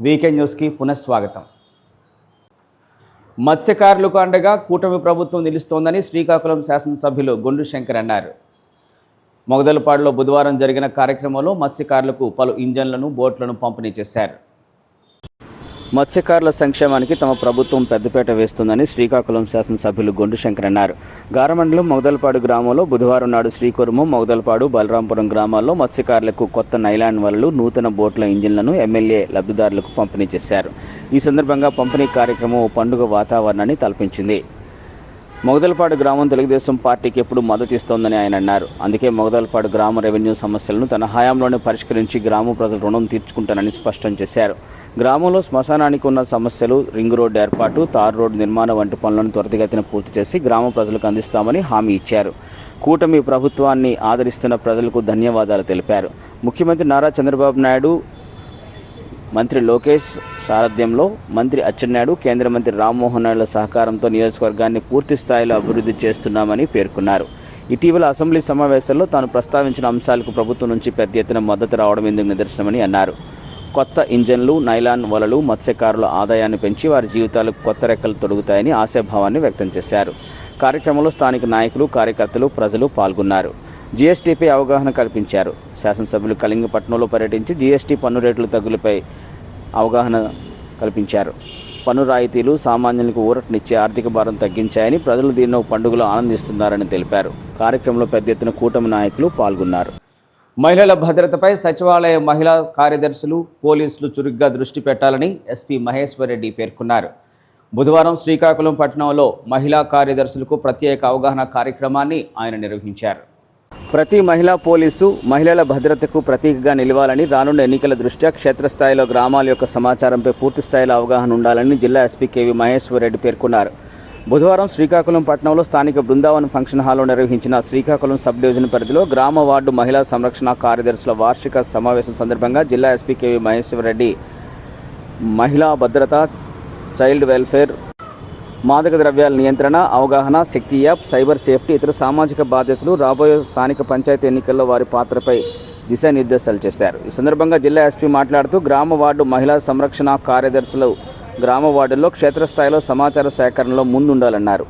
Weekend న్యూస్కి పునఃస్వాగతం. మత్స్యకారులకు అండగా కూటమి ప్రభుత్వం నిలుస్తోందని శ్రీకాకుళం శాసనసభ్యులు గుండు శంకర్ అన్నారు. మొగదలపాడులో బుధవారం జరిగిన కార్యక్రమంలో మత్స్యకారులకు పలు ఇంజన్లను బోట్లను పంపిణీ చేశారు. మత్స్యకారుల సంక్షేమానికి తమ ప్రభుత్వం పెద్దపేట వేస్తుందని శ్రీకాకుళం శాసనసభ్యులు గొండు శంకర్ అన్నారు. గారమండలం మొగదలపాడు గ్రామంలో బుధవారం నాడు శ్రీకురుము మొగదలపాడు బలరాంపురం గ్రామాల్లో మత్స్యకారులకు కొత్త నైలాండ్ వలలు నూతన బోట్ల ఇంజిన్లను ఎమ్మెల్యే లబ్ధిదారులకు పంపిణీ చేశారు. ఈ సందర్భంగా పంపిణీ కార్యక్రమం ఓ పండుగ వాతావరణాన్ని తలపించింది. మొగదలపాడు గ్రామం తెలుగుదేశం పార్టీకి ఎప్పుడు మద్దతు ఇస్తోందని ఆయన అన్నారు. అందుకే మొగదలపాడు గ్రామ రెవెన్యూ సమస్యలను తన హయాంలోనే పరిష్కరించి గ్రామ ప్రజల రుణం తీర్చుకుంటానని స్పష్టం చేశారు. గ్రామంలో శ్మశానానికి ఉన్న సమస్యలు రింగ్ రోడ్డు ఏర్పాటు తారు రోడ్డు నిర్మాణం వంటి పనులను త్వరితగతిన పూర్తి చేసి గ్రామ ప్రజలకు అందిస్తామని హామీ ఇచ్చారు. కూటమి ప్రభుత్వాన్ని ఆదరిస్తున్న ప్రజలకు ధన్యవాదాలు తెలిపారు. ముఖ్యమంత్రి నారా చంద్రబాబు నాయుడు మంత్రి లోకేష్ సారథ్యంలో మంత్రి అచ్చెన్నాయుడు కేంద్ర మంత్రి రామ్మోహన్ నాయుడుల సహకారంతో నియోజకవర్గాన్ని పూర్తి స్థాయిలో అభివృద్ధి చేస్తున్నామని పేర్కొన్నారు. ఇటీవల అసెంబ్లీ సమావేశాల్లో తాను ప్రస్తావించిన అంశాలకు ప్రభుత్వం నుంచి పెద్ద ఎత్తున మద్దతు రావడం ఎందుకు నిదర్శనమని అన్నారు. కొత్త ఇంజన్లు నైలాన్ వలలు మత్స్యకారుల ఆదాయాన్ని పెంచి వారి జీవితాలకు కొత్త రెక్కలు తొడుగుతాయని ఆశాభావాన్ని వ్యక్తం చేశారు. కార్యక్రమంలో స్థానిక నాయకులు కార్యకర్తలు ప్రజలు పాల్గొన్నారు. జీఎస్టీపై అవగాహన కల్పించారు. శాసనసభ్యులు కళింగపట్నంలో పర్యటించి జీఎస్టీ పన్ను రేట్ల తగ్గులపై అవగాహన కల్పించారు. పన్ను రాయితీలు సామాన్యులకు ఊరటనిచ్చే ఆర్థిక భారం తగ్గించాయని ప్రజలు దీన్ని పండుగలు పండుగలో ఆనందిస్తున్నారని తెలిపారు. కార్యక్రమంలో పెద్ద ఎత్తున కూటమి నాయకులు పాల్గొన్నారు. మహిళల భద్రతపై సచివాలయ మహిళా కార్యదర్శులు పోలీసులు చురుగ్గా దృష్టి పెట్టాలని ఎస్పీ మహేశ్వర్ రెడ్డి పేర్కొన్నారు. బుధవారం శ్రీకాకుళం పట్టణంలో మహిళా కార్యదర్శులకు ప్రత్యేక అవగాహన కార్యక్రమాన్ని ఆయన నిర్వహించారు. ప్రతి మహిళా పోలీసు మహిళల భద్రతకు ప్రతీకగా నిలవాలని రానున్న ఎన్నికల దృష్ట్యా క్షేత్రస్థాయిలో గ్రామాల యొక్క సమాచారంపై పూర్తి స్థాయిలో అవగాహన ఉండాలని జిల్లా ఎస్పీ కేవి మహేశ్వర్ రెడ్డి పేర్కొన్నారు. బుధవారం శ్రీకాకుళం పట్టణంలో స్థానిక బృందావనం ఫంక్షన్ హాల్లో నిర్వహించిన శ్రీకాకుళం సబ్ డివిజన్ పరిధిలో గ్రామ వార్డు మహిళా సంరక్షణ కార్యదర్శుల వార్షిక సమావేశం సందర్భంగా జిల్లా ఎస్పీ కేవి మహేశ్వరరెడ్డి మహిళా భద్రత చైల్డ్ వెల్ఫేర్ మాదక ద్రవ్యాల నియంత్రణ అవగాహన శక్తి యాప్ సైబర్ సేఫ్టీ ఇతర సామాజిక బాధ్యతలు రాబోయే స్థానిక పంచాయతీ ఎన్నికల్లో వారి పాత్రపై దిశానిర్దేశాలు చేశారు. ఈ సందర్భంగా జిల్లా ఎస్పీ మాట్లాడుతూ గ్రామ వార్డు మహిళా సంరక్షణ కార్యదర్శులు గ్రామ వార్డుల్లో క్షేత్రస్థాయిలో సమాచార సేకరణలో ముందుండాలన్నారు.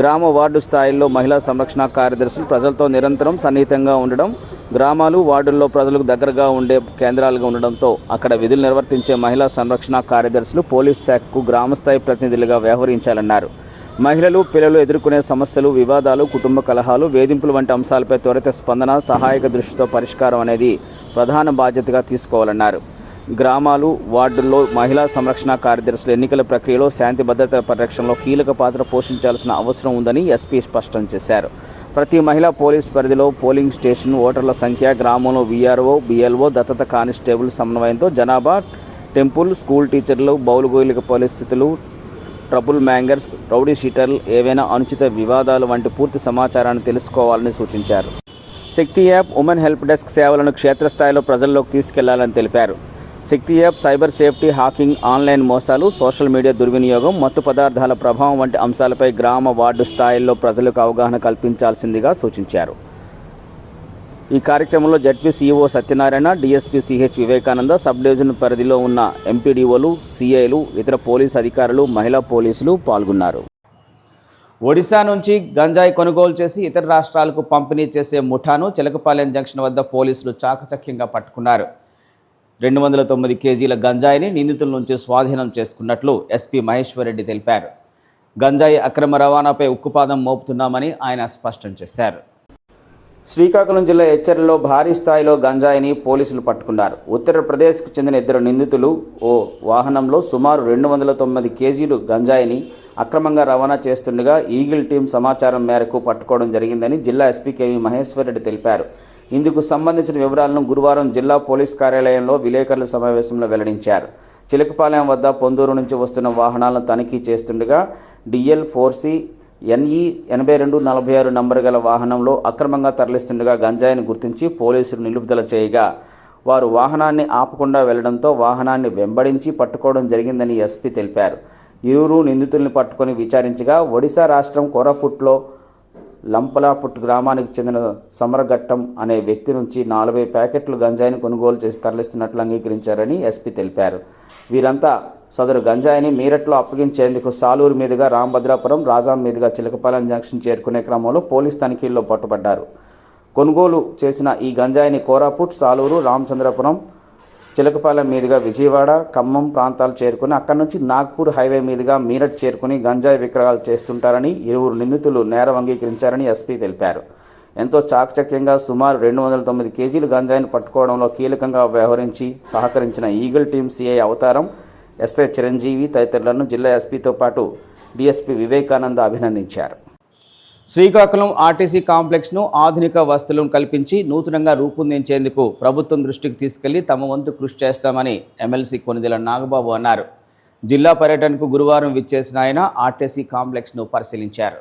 గ్రామ వార్డు స్థాయిలో మహిళా సంరక్షణ కార్యదర్శులు ప్రజలతో నిరంతరం సన్నిహితంగా ఉండడం గ్రామాలు వార్డుల్లో ప్రజలకు దగ్గరగా ఉండే కేంద్రాలుగా ఉండడంతో అక్కడ విధులు నిర్వర్తించే మహిళా సంరక్షణ కార్యదర్శులు పోలీస్ శాఖకు గ్రామస్థాయి ప్రతినిధులుగా వ్యవహరించాలన్నారు. మహిళలు పిల్లలు ఎదుర్కొనే సమస్యలు వివాదాలు కుటుంబ కలహాలు వేధింపులు వంటి అంశాలపై త్వరిత స్పందన సహాయక దృష్టితో పరిష్కారం అనేది ప్రధాన బాధ్యతగా తీసుకోవాలన్నారు. గ్రామాలు వార్డుల్లో మహిళా సంరక్షణ కార్యదర్శులు ఎన్నికల ప్రక్రియలో శాంతి భద్రత పరిరక్షణలో కీలక పాత్ర పోషించాల్సిన అవసరం ఉందని ఎస్పీ స్పష్టం చేశారు. ప్రతి మహిళా పోలీస్ పరిధిలో పోలింగ్ స్టేషన్ ఓటర్ల సంఖ్య గ్రామంలో వీఆర్ఓ బిఎల్ఓ దత్తత కానిస్టేబుల్ సమన్వయంతో జనాభా టెంపుల్ స్కూల్ టీచర్లు బౌలుగోలిక పరిస్థితులు ట్రబుల్ మ్యాంగర్స్ రౌడీ షీటర్లు ఏవైనా అనుచిత వివాదాలు వంటి పూర్తి సమాచారాన్ని తెలుసుకోవాలని సూచించారు. Shakti app women help desk సేవలను క్షేత్రస్థాయిలో ప్రజల్లోకి తీసుకెళ్ళాలని తెలిపారు. Shakti app cyber safety hacking online మోసాలు సోషల్ మీడియా దుర్వినియోగం మత్తు పదార్థాల ప్రభావం వంటి అంశాలపై గ్రామ వార్డు స్థాయిల్లో ప్రజలకు అవగాహన కల్పించాల్సిందిగా సూచించారు. ఈ కార్యక్రమంలో ZP CEO Satyanarayana DSP CH Vivekananda sub division పరిధిలో ఉన్న ఎంపీడీఓలు సిఐలు ఇతర పోలీస్ అధికారులు మహిళా పోలీసులు పాల్గొన్నారు. ఒడిశా నుంచి గంజాయి కొనుగోలు చేసి ఇతర రాష్ట్రాలకు పంపిణీ చేసే ముఠాను చిలకపాలెం జంక్షన్ వద్ద పోలీసులు చాకచక్యంగా పట్టుకున్నారు. రెండు వందల తొమ్మిది కేజీల గంజాయిని నిందితుల నుంచి స్వాధీనం చేసుకున్నట్లు ఎస్పీ మహేశ్వరరెడ్డి తెలిపారు. గంజాయి అక్రమ రవాణాపై ఉక్కుపాదం మోపుతున్నామని ఆయన స్పష్టం చేశారు. శ్రీకాకుళం జిల్లా హెచ్చరిలో భారీ స్థాయిలో గంజాయిని పోలీసులు పట్టుకున్నారు. ఉత్తరప్రదేశ్కు చెందిన ఇద్దరు నిందితులు ఓ వాహనంలో సుమారు రెండు వందల తొమ్మిది కేజీలు గంజాయిని అక్రమంగా రవాణా చేస్తుండగా ఈగిల్ టీం సమాచారం మేరకు పట్టుకోవడం జరిగిందని జిల్లా ఎస్పీ కేవీ మహేశ్వరరెడ్డి తెలిపారు. ఇందుకు సంబంధించిన వివరాలను గురువారం జిల్లా పోలీస్ కార్యాలయంలో విలేకరుల సమావేశంలో వెల్లడించారు. చిలకపాలెం వద్ద పొందూరు నుంచి వస్తున్న వాహనాలను తనిఖీ చేస్తుండగా డిఎల్ ఫోర్ సి ఎన్ఈ ఎనభై రెండు నలభై ఆరు నంబరు గల వాహనంలో అక్రమంగా తరలిస్తుండగా గంజాయిని గుర్తించి పోలీసులు నిలుపుదల చేయగా వారు వాహనాన్ని ఆపకుండా వెళ్ళడంతో వాహనాన్ని వెంబడించి పట్టుకోవడం జరిగిందని ఎస్పీ తెలిపారు. ఇరువురు నిందితుల్ని పట్టుకొని విచారించగా ఒడిశా రాష్ట్రం కోరాపుట్లో లంపలాపుట్ గ్రామానికి చెందిన సమరఘట్టం అనే వ్యక్తి నుంచి నలభై ప్యాకెట్లు గంజాయిని కొనుగోలు చేసి తరలిస్తున్నట్లు అంగీకరించారని ఎస్పీ తెలిపారు. వీరంతా సదరు గంజాయిని మీరట్లో అప్పగించేందుకు సాలూరు మీదుగా రాంభద్రాపురం రాజాం మీదుగా చిలకపాలెం జంక్షన్ చేరుకునే క్రమంలో పోలీస్ తనిఖీల్లో పట్టుబడ్డారు. కొనుగోలు చేసిన ఈ గంజాయిని కోరాపుట్ సాలూరు రామచంద్రపురం చిలకపాలెం మీదుగా విజయవాడ ఖమ్మం ప్రాంతాలు చేరుకుని అక్కడి నుంచి నాగ్పూర్ హైవే మీదుగా మీరట్ చేరుకుని గంజాయి విక్రయాలు చేస్తుంటారని ఇరువురు నిందితులు నేరం అంగీకరించారని ఎస్పీ తెలిపారు. ఎంతో చాకచక్యంగా సుమారు రెండు వందల తొమ్మిది కేజీలు గంజాయిని పట్టుకోవడంలో కీలకంగా వ్యవహరించి సహకరించిన eagle team CI Avataram SI Chiranjeevi తదితరులను జిల్లా ఎస్పీతో పాటు డిఎస్పీ వివేకానంద అభినందించారు. శ్రీకాకుళం ఆర్టీసీ కాంప్లెక్స్ను ఆధునిక వసతులను కల్పించి నూతనంగా రూపొందించేందుకు ప్రభుత్వం దృష్టికి తీసుకెళ్ళి తమ వంతు కృషి చేస్తామని ఎమ్మెల్సీ కొనిదెల నాగబాబు అన్నారు. జిల్లా పర్యటనకు గురువారం విచ్చేసిన ఆయన ఆర్టీసీ కాంప్లెక్స్ను పరిశీలించారు.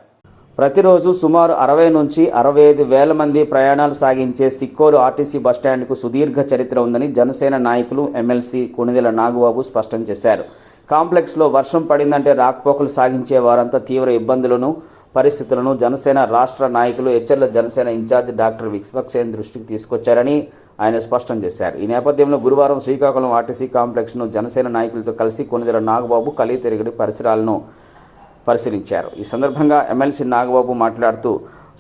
ప్రతిరోజు సుమారు అరవై నుంచి అరవై ఐదు వేల మంది ప్రయాణాలు సాగించే సిక్కోరు ఆర్టీసీ బస్టాండ్కు సుదీర్ఘ చరిత్ర ఉందని జనసేన నాయకులు ఎమ్మెల్సీ కొనిదెల నాగబాబు స్పష్టం చేశారు. కాంప్లెక్స్లో వర్షం పడిందంటే రాకపోకలు సాగించే వారంతా తీవ్ర ఇబ్బందులను పరిస్థితులను జనసేన రాష్ట్ర నాయకులు హెచ్చర్ల జనసేన ఇన్ఛార్జ్ డాక్టర్ విశ్వక్సేన్ దృష్టికి తీసుకొచ్చారని ఆయన స్పష్టం చేశారు. ఈ నేపథ్యంలో గురువారం శ్రీకాకుళం ఆర్టీసీ కాంప్లెక్స్ను జనసేన నాయకులతో కలిసి కొనిదెల నాగబాబు కలి తిరిగి పరిసరాలను పరిశీలించారు. ఈ సందర్భంగా ఎమ్మెల్సీ నాగబాబు మాట్లాడుతూ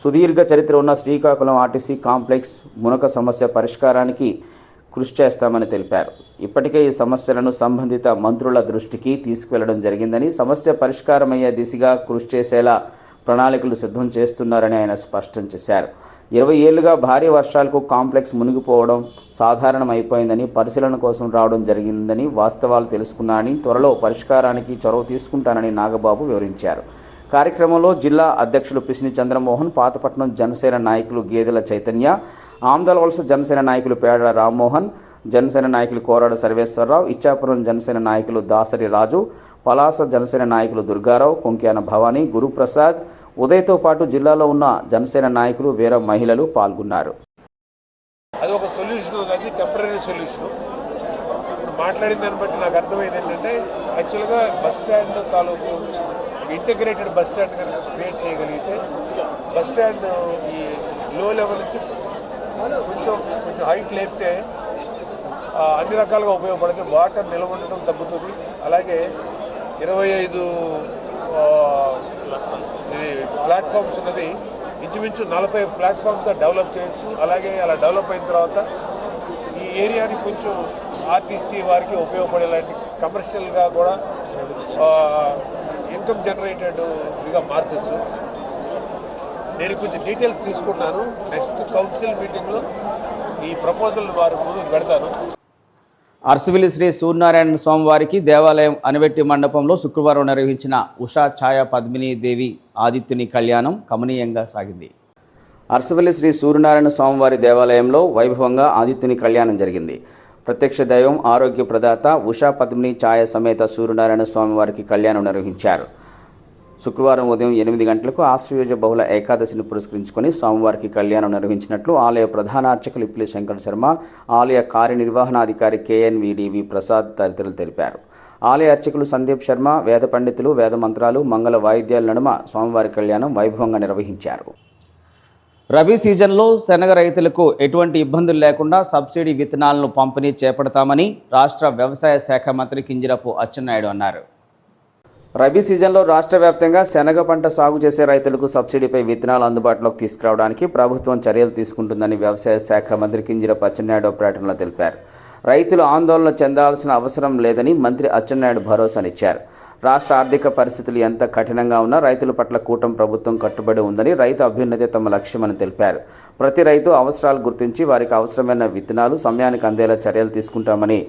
సుదీర్ఘ చరిత్ర ఉన్న శ్రీకాకుళం ఆర్టీసీ కాంప్లెక్స్ మునక సమస్య పరిష్కారానికి కృషి చేస్తామని తెలిపారు. ఇప్పటికే ఈ సమస్యలను సంబంధిత మంత్రుల దృష్టికి తీసుకువెళ్ళడం జరిగిందని సమస్య పరిష్కారమయ్యే దిశగా కృషి చేసేలా ప్రణాళికలు సిద్ధం చేస్తున్నారని ఆయన స్పష్టం చేశారు. ఇరవై ఏళ్ళుగా భారీ వర్షాలకు కాంప్లెక్స్ మునిగిపోవడం సాధారణం అయిపోయిందని పరిశీలన కోసం రావడం జరిగిందని వాస్తవాలు తెలుసుకున్నానని త్వరలో పరిష్కారానికి చొరవ తీసుకుంటానని నాగబాబు వివరించారు. కార్యక్రమంలో జిల్లా అధ్యక్షులు పిసిని చంద్రమోహన్ పాతపట్నం జనసేన నాయకులు గేదెల చైతన్య ఆమ్దలవలస జనసేన నాయకులు పేడ రామ్మోహన్ జనసేన నాయకులు కోరాడ సర్వేశ్వరరావు ఇచ్చాపురం జనసేన నాయకులు దాసరి రాజు పలాస జనసేన నాయకులు దుర్గారావు కొంక్యాన భవానీ గురుప్రసాద్ ఉదయ్తో పాటు జిల్లాలో ఉన్న జనసేన నాయకులు వేరే మహిళలు పాల్గొన్నారు. అది ఒక సొల్యూషన్ అది టెంపరీ సొల్యూషన్ ఇప్పుడు మాట్లాడిన దాన్ని బట్టి నాకు అర్థమైంది ఏంటంటే యాక్చువల్గా బస్ స్టాండ్ తాలూకు ఇంటిగ్రేటెడ్ బస్ స్టాండ్ కనుక క్రియేట్ చేయగలిగితే బస్ స్టాండ్ ఈ లో లెవెల్ నుంచి కొంచెం కొంచెం హైట్ లేపితే అన్ని రకాలుగా ఉపయోగపడితే వాటర్ నిల్వ తగ్గుతుంది. అలాగే ఇరవై ఐదు ప్లాట్ఫామ్స్ ఉన్నది. ఇంచుమించు నలభై ప్లాట్ఫామ్స్ డెవలప్ చేయొచ్చు. అలాగే అలా డెవలప్ అయిన తర్వాత ఈ ఏరియాని కొంచెం ఆర్టీసీ వారికి ఉపయోగపడేలాంటి కమర్షియల్గా కూడా ఇన్కమ్ జనరేటెడ్గా మార్చచ్చు. నేను కొంచెం డీటెయిల్స్ తీసుకున్నాను నెక్స్ట్ కౌన్సిల్ మీటింగ్లో ఈ ప్రపోజల్ వారి ముందు పెడతాను. అర్సవిలి శ్రీ సూర్యనారాయణ స్వామివారికి దేవాలయం అనివెట్టి మండపంలో శుక్రవారం నిర్వహించిన ఉషా ఛాయ పద్మిని దేవి ఆదిత్యుని కళ్యాణం కమనీయంగా సాగింది. అర్సవల్లి శ్రీ సూర్యనారాయణ స్వామివారి దేవాలయంలో వైభవంగా ఆదిత్యుని కళ్యాణం జరిగింది. ప్రత్యక్ష దైవం ఆరోగ్య ప్రదాత ఉషా పద్మిని ఛాయ సమేత సూర్యనారాయణ స్వామివారికి కళ్యాణం నిర్వహించారు. శుక్రవారం ఉదయం ఎనిమిది గంటలకు ఆశ్వయుజ బహుళ ఏకాదశిని పురస్కరించుకొని స్వామివారికి కళ్యాణం నిర్వహించినట్లు ఆలయ ప్రధాన అర్చకులు ఇప్పిలి శంకర్ శర్మ ఆలయ కార్యనిర్వహణాధికారి కేఎన్విడివి ప్రసాద్ తదితరులు తెలిపారు. ఆలయ అర్చకులు సందీప్ శర్మ వేద పండితులు వేద మంత్రాలు మంగళ వాయిద్యాల నడుమ స్వామివారి కళ్యాణం వైభవంగా నిర్వహించారు. రబీ సీజన్లో శనగ రైతులకు ఎటువంటి ఇబ్బందులు లేకుండా సబ్సిడీ విత్తనాలను పంపిణీ చేపడతామని రాష్ట్ర వ్యవసాయ శాఖ మంత్రి కింజరపు అచ్చెన్నాయుడు అన్నారు. రబీ సీజన్లో రాష్ట్ర వ్యాప్తంగా శనగ పంట సాగు చేసే రైతులకు సబ్సిడీపై విత్తనాలు అందుబాటులోకి తీసుకురావడానికి ప్రభుత్వం చర్యలు తీసుకుంటుందని వ్యవసాయ శాఖ మంత్రి కింజరపు అచ్చెన్నాయుడు ప్రకటనలో తెలిపారు. రైతులు ఆందోళన చెందాల్సిన అవసరం లేదని మంత్రి అచ్చెన్నాయుడు భరోసానిచ్చారు. రాష్ట్ర ఆర్థిక పరిస్థితులు ఎంత కఠినంగా ఉన్నా రైతుల పట్ల కూటమి ప్రభుత్వం కట్టుబడి ఉందని రైతు అభ్యున్నతి తమ లక్ష్యమని తెలిపారు. ప్రతి రైతు అవసరాలు గుర్తించి వారికి అవసరమైన విత్తనాలు సమయానికి అందేలా చర్యలు తీసుకుంటామని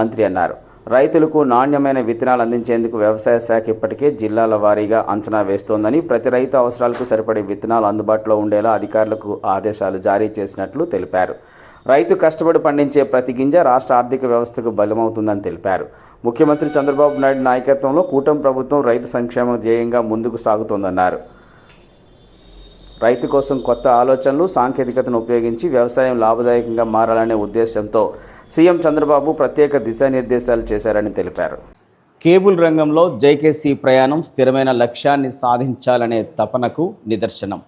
మంత్రి అన్నారు. రైతులకు నాణ్యమైన విత్తనాలు అందించేందుకు వ్యవసాయ శాఖ ఇప్పటికే జిల్లాల వారీగా అంచనా వేస్తోందని ప్రతి రైతు అవసరాలకు సరిపడే విత్తనాలు అందుబాటులో ఉండేలా అధికారులకు ఆదేశాలు జారీ చేసినట్లు తెలిపారు. రైతు కష్టపడి పండించే ప్రతి గింజ రాష్ట్ర ఆర్థిక వ్యవస్థకు బలమవుతుందని తెలిపారు. ముఖ్యమంత్రి చంద్రబాబు నాయుడు నాయకత్వంలో కూటమి ప్రభుత్వం రైతు సంక్షేమ ధ్యేయంగా ముందుకు సాగుతోందన్నారు. రైతు కోసం కొత్త ఆలోచనలు సాంకేతికతను ఉపయోగించి వ్యవసాయం లాభదాయకంగా మారాలనే ఉద్దేశంతో సీఎం చంద్రబాబు ప్రత్యేక దిశానిర్దేశాలు చేశారని తెలిపారు. కేబుల్ రంగంలో జైకేసీ ప్రయాణం స్థిరమైన లక్ష్యాన్ని సాధించాలనే తపనకు నిదర్శనం.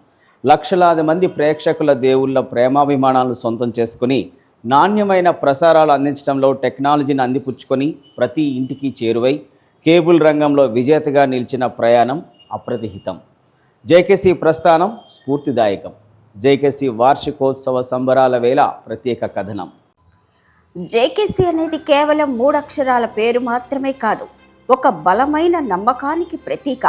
లక్షలాది మంది ప్రేక్షకుల దేవుళ్ళ ప్రేమాభిమానాలను సొంతం చేసుకుని నాణ్యమైన ప్రసారాలు అందించడంలో టెక్నాలజీని అందిపుచ్చుకొని ప్రతి ఇంటికి చేరువై కేబుల్ రంగంలో విజేతగా నిలిచిన ప్రయాణం అప్రతిహితం. జేకేసీ ప్రస్థానం స్ఫూర్తిదాయకం. జేకేసీ వార్షికోత్సవ సంబరాల వేళ ప్రత్యేక కథనం. జేకేసీ అనేది కేవలం మూడక్షరాల పేరు మాత్రమే కాదు ఒక బలమైన నమ్మకానికి ప్రతీక.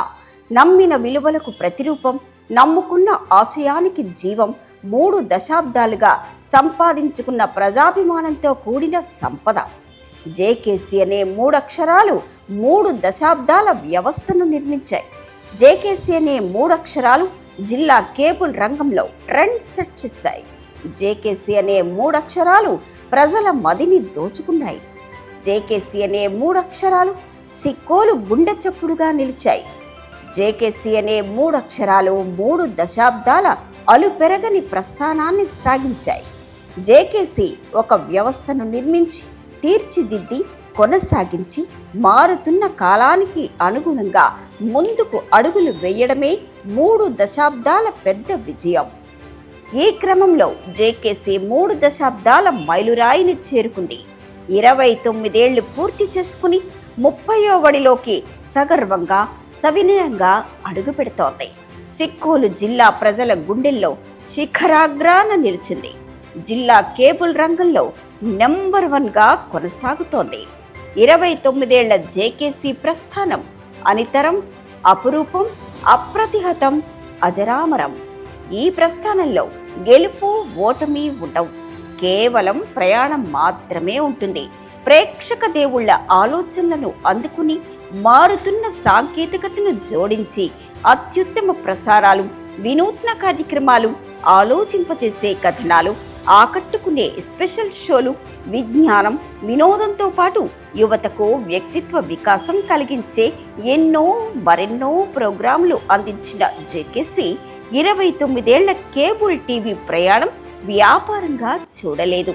నమ్మిన విలువలకు ప్రతిరూపం నమ్ముకున్న ఆశయానికి జీవం మూడు దశాబ్దాలుగా సంపాదించుకున్న ప్రజాభిమానంతో కూడిన సంపద. జేకేసీ అనే మూడక్షరాలు మూడు దశాబ్దాల వ్యవస్థను నిర్మించాయి. జేకేసీ అనే మూడక్షరాలు జిల్లా కేబుల్ రంగంలో ట్రెండ్ సెట్ చేశాయి. జేకేసీ అనే మూడక్షరాలు ప్రజల మదిని దోచుకున్నాయి. జేకేసీ అనే మూడక్షరాలు సిక్కోలు గుండె చప్పుడుగా నిలిచాయి. జేకేసీ అనే మూడక్షరాలు మూడు దశాబ్దాల అలుపెరగని ప్రస్థానాన్ని సాగించాయి. జేకేసీ ఒక వ్యవస్థను నిర్మించి తీర్చిదిద్ది కొనసాగించి మారుతున్న కాలానికి అనుగుణంగా ముందుకు అడుగులు వేయడమే మూడు దశాబ్దాల పెద్ద విజయం. ఈ క్రమంలో జేకేసీ మూడు దశాబ్దాల మైలురాయిని చేరుకుంది. ఇరవై తొమ్మిదేళ్ళు పూర్తి చేసుకుని ముప్పయో వడిలోకి సగర్వంగా సవినయంగా అడుగు పెడుతోంది. సిక్కోలు జిల్లా ప్రజల గుండెల్లో శిఖరాగ్రాన నిలిచింది. జిల్లా కేబుల్ రంగంలో నెంబర్ వన్గా కొనసాగుతోంది. ఇరవై తొమ్మిదేళ్ళ జేకేసీ ప్రస్థానం. అనితరం అపురూపం అప్రతిహతం అజరామరం. ఈ ప్రస్థానంలో గెలుపు ఓటమి ఉండవు. కేవలం ప్రయాణం మాత్రమే ఉంటుంది. ప్రేక్షక దేవుళ్ళ ఆలోచనలను అందుకుని మారుతున్న సాంకేతికతను జోడించి అత్యుత్తమ ప్రసారాలు వినూత్న కార్యక్రమాలు ఆలోచింపచేసే కథనాలు ఆకట్టుకునే స్పెషల్ షోలు విజ్ఞానం వినోదంతో పాటు యువతకు వ్యక్తిత్వ వికాసం కలిగించే ఎన్నో మరెన్నో ప్రోగ్రాంలు అందించిన జేకేసి ఇరవై తొమ్మిదేళ్ళ కేబుల్ టీవీ ప్రయాణం వ్యాపారంగా చూడలేదు.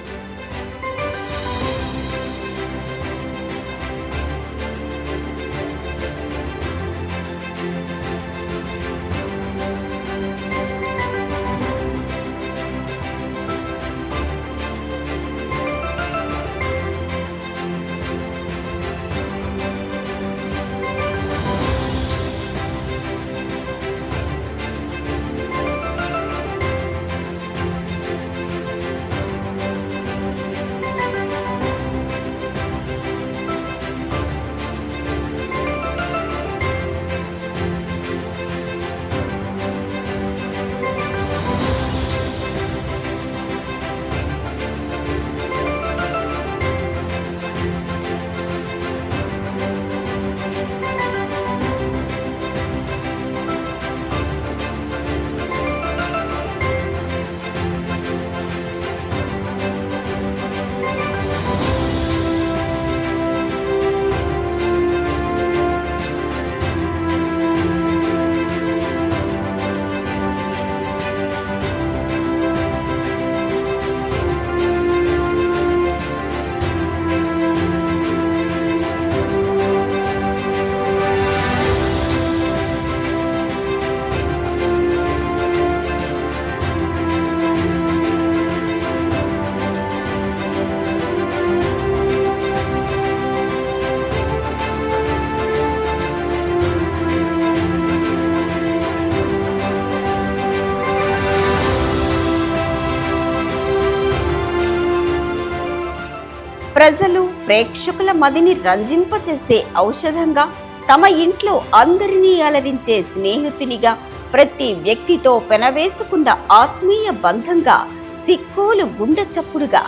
ప్రేక్షకుల మదిని రంజింపచేసే ఔషధంగా తమ ఇంట్లో అందరినీ అలరించే స్నేహితునిగా ప్రతి వ్యక్తితో పెనవేసుకున్న ఆత్మీయ బంధంగా సిక్కోలు గుండె చప్పుడుగా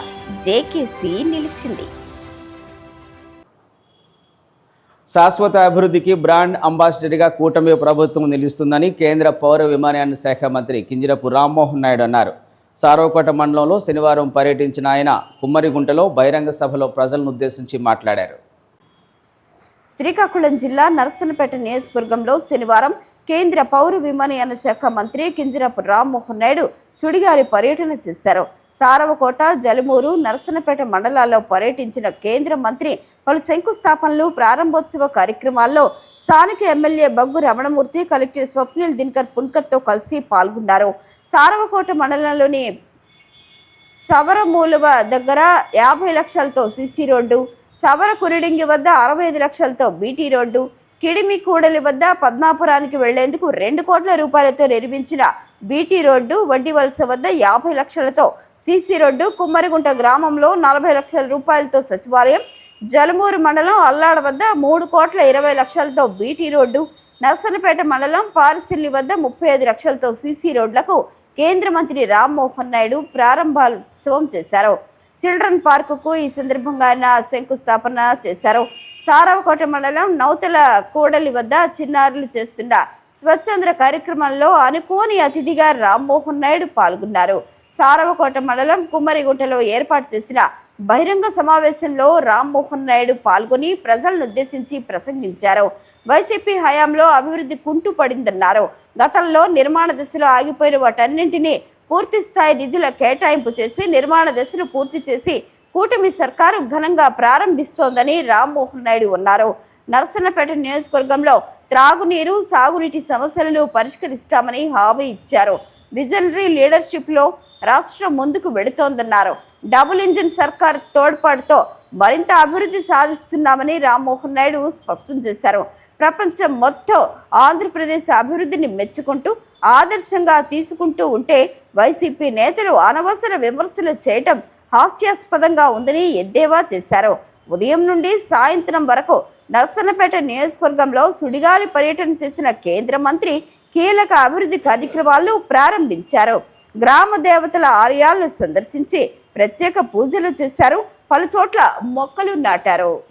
జేకేసి నిలిచింది. శాశ్వత అభివృద్ధికి బ్రాండ్ అంబాసిడర్గా కూటమి ప్రభుత్వం నిలుస్తుందని కేంద్ర పౌర విమానయాన శాఖ మంత్రి కింజరపు రామ్మోహన్ నాయుడు అన్నారు. సారోకోట మండలంలో శనివారం పర్యటించిన ఆయన కుమ్మరిగుంటలో బహిరంగ సభలో ప్రజలను ఉద్దేశించి మాట్లాడారు. శ్రీకాకుళం జిల్లా నరసనపేట నియోజకవర్గంలో శనివారం కేంద్ర పౌర విమానయాన శాఖ మంత్రి కింజరాపు రామ్మోహన్ నాయుడు సుడిగాలి పర్యటన చేశారు. సారవకోట జలుమూరు నరసనపేట మండలాల్లో పర్యటించిన కేంద్ర మంత్రి పలు శంకుస్థాపనలు ప్రారంభోత్సవ కార్యక్రమాల్లో స్థానిక ఎమ్మెల్యే బగ్గు రమణమూర్తి కలెక్టర్ స్వప్నిల్ దినకర్ పున్కర్తో కలిసి పాల్గొన్నారు. సారవకోట మండలంలోని సవరమూలవ దగ్గర యాభై లక్షలతో సిసి రోడ్డు సవర కురిడింగి వద్ద అరవై ఐదు లక్షలతో బీటీ రోడ్డు కిడిమి కూడలి వద్ద పద్మాపురానికి వెళ్ళేందుకు రెండు కోట్ల రూపాయలతో నిర్మించిన బీటీ రోడ్డు వడ్డీ వలస వద్ద యాభై లక్షలతో సిసి రోడ్డు కుమ్మరిగుంట గ్రామంలో నలభై లక్షల రూపాయలతో సచివాలయం జలమూరు మండలం అల్లాడ వద్ద మూడు కోట్ల ఇరవై లక్షలతో బీటీ రోడ్డు నర్సనపేట మండలం పారిసిల్లి వద్ద ముప్పై ఐదు లక్షలతో సీసీ రోడ్లకు కేంద్ర మంత్రి రామ్మోహన్ నాయుడు ప్రారంభోత్సవం చేశారు. చిల్డ్రన్ పార్కుకు ఈ సందర్భంగా ఆయన శంకుస్థాపన చేశారు. సారవకోట మండలం నౌతల కూడలి వద్ద చిన్నారులు చేస్తున్న స్వచ్ఛంద్ర కార్యక్రమంలో అనుకోని అతిథిగా రామ్మోహన్ నాయుడు పాల్గొన్నారు. సారవకోట మండలం కుమ్మరిగుంటలో ఏర్పాటు చేసిన బహిరంగ సమావేశంలో రామ్మోహన్ నాయుడు పాల్గొని ప్రజలను ఉద్దేశించి ప్రసంగించారు. వైసీపీ హయాంలో అభివృద్ధి కుంటుపడిందన్నారు. గతంలో నిర్మాణ దశలో ఆగిపోయిన వాటన్నింటినీ పూర్తి స్థాయి నిధుల కేటాయింపు చేసి నిర్మాణ దశను పూర్తి చేసి కూటమి సర్కారు ఘనంగా ప్రారంభిస్తోందని రామ్మోహన్ నాయుడు అన్నారు. నరసన్నపేట నియోజకవర్గంలో త్రాగునీరు సాగునీటి సమస్యలను పరిష్కరిస్తామని హామీ ఇచ్చారు. విజనరీ లీడర్షిప్లో రాష్ట్రం ముందుకు వెడుతోందన్నారు. డబుల్ ఇంజిన్ సర్కార్ తోడ్పాటుతో మరింత అభివృద్ధి సాధిస్తున్నామని రామ్మోహన్ నాయుడు స్పష్టం చేశారు. ప్రపంచం మొత్తం ఆంధ్రప్రదేశ్ అభివృద్ధిని మెచ్చుకుంటూ ఆదర్శంగా తీసుకుంటూ ఉంటే వైసీపీ నేతలు అనవసర విమర్శలు చేయటం హాస్యాస్పదంగా ఉందని ఎద్దేవా చేశారు. ఉదయం నుండి సాయంత్రం వరకు నర్సన్నపేట నియోజకవర్గంలో సుడిగాలి పర్యటన చేసిన కేంద్ర మంత్రి కీలక అభివృద్ధి కార్యక్రమాలు ప్రారంభించారు. గ్రామ దేవతల ఆలయాలను సందర్శించి ప్రత్యేక పూజలు చేశారు. పలు చోట్ల మొక్కలు నాటారు.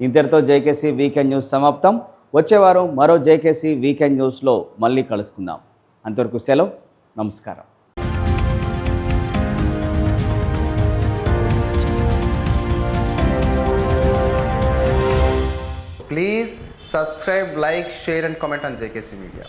ఇంతటితో జేకేసీ వీకెండ్ న్యూస్ సమాప్తం. వచ్చే వారం మరో జేకేసీ వీకెండ్ న్యూస్లో మళ్ళీ కలుసుకుందాం. అంతవరకు సెలవు. నమస్కారం. Please subscribe, like, share, and comment on JKC Media.